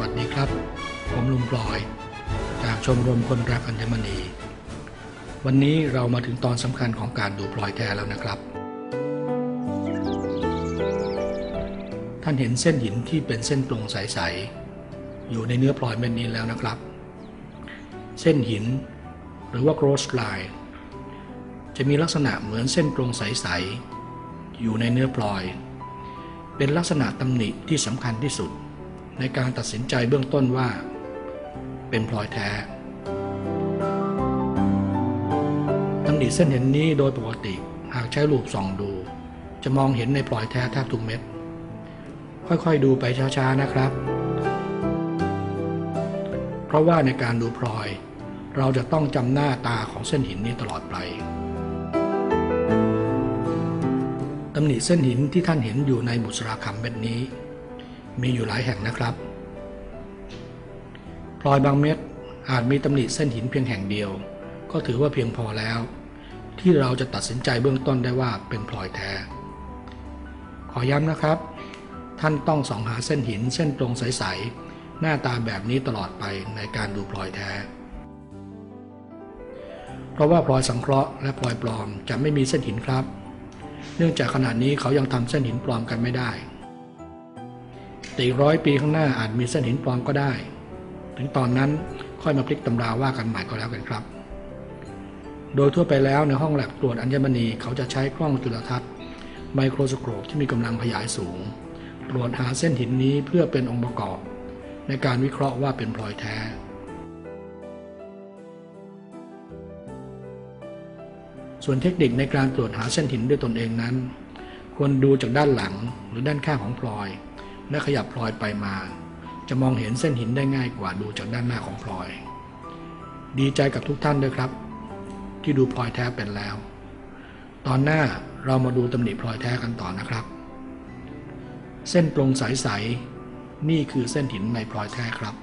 วัสดีครับ ผมลุงปลอย จากชมรมคนรักอัญมณี วันนี้เรามาถึงตอนสำคัญของการดูปลอยแท้แล้วนะครับ ท่านเห็นเส้นหินที่เป็นเส้นตรงใสๆอยู่ในเนื้อปลอยเม็ดนี้แล้วนะครับ เส้นหินหรือว่า cross line จะมีลักษณะเหมือนเส้นตรงใสๆอยู่ในเนื้อปลอย เป็นลักษณะตำหนิที่สำคัญที่สุด ในการตัดสินใจเบื้องต้นว่า เป็นพลอยแท้ ตำหนิเส้นเห็นนี้โดยปกติหากใช้ลูปส่องดู จะมองเห็นในพลอยแท้แทบทุกเม็ด ค่อยๆดูไปช้าๆนะครับ เพราะว่าในการดูพลอย เราจะต้องจำหน้าตาของเส้นหินนี้ตลอดไปตำหนิเส้นหินที่ท่านเห็นอยู่ในบุษราคำเม็ดนี้ มีอยู่หลายแห่งนะครับ พลอยบางเม็ดอาจมีตำหนิเส้นหินเพียงแห่งเดียว ก็ถือว่าเพียงพอแล้ว ที่เราจะตัดสินใจเบื้องต้นได้ว่าเป็นพลอยแท้ ขอย้ำนะครับ ท่านต้องส่องหาเส้นหินเส้นตรงใสๆหน้าตาแบบนี้ตลอดไปในการดูพลอยแท้ เพราะว่าพลอยสังเคราะห์และพลอยปลอมจะไม่มีเส้นหินครับ เนื่องจากขณะนี้เขายังทำเส้นหินปลอมกันไม่ได้ แต่อีกร้อยปีข้างหน้าอาจมีเส้นหินปลอมก็ได้ ถึงตอนนั้นค่อยมาพลิกตำราว่ากันใหม่ก็แล้วกันครับ โดยทั่วไปแล้วในห้องแลบตรวจอัญมณีเขาจะใช้กล้องจุลทรรศน์ไมโครสโคปที่มีกำลังขยายสูง ตรวจหาเส้นหินนี้เพื่อเป็นองค์ประกอบ ในการวิเคราะห์ว่าเป็นพลอยแท้ส่วนเทคนิคในการตรวจหาเส้นหินด้วยตนเองนั้น ควรดูจากด้านหลังหรือด้านข้างของพลอย และขยับพลอยไปมา จะมองเห็นเส้นหินได้ง่ายกว่าดูจากด้านหน้าของพลอย ดีใจกับทุกท่านด้วยครับ ที่ดูพลอยแท้เป็นแล้ว ตอนหน้าเรามาดูตำหนิพลอยแท้กันต่อนะครับ เส้นตรงใสๆนี่คือเส้นหินในพลอยแท้ครับ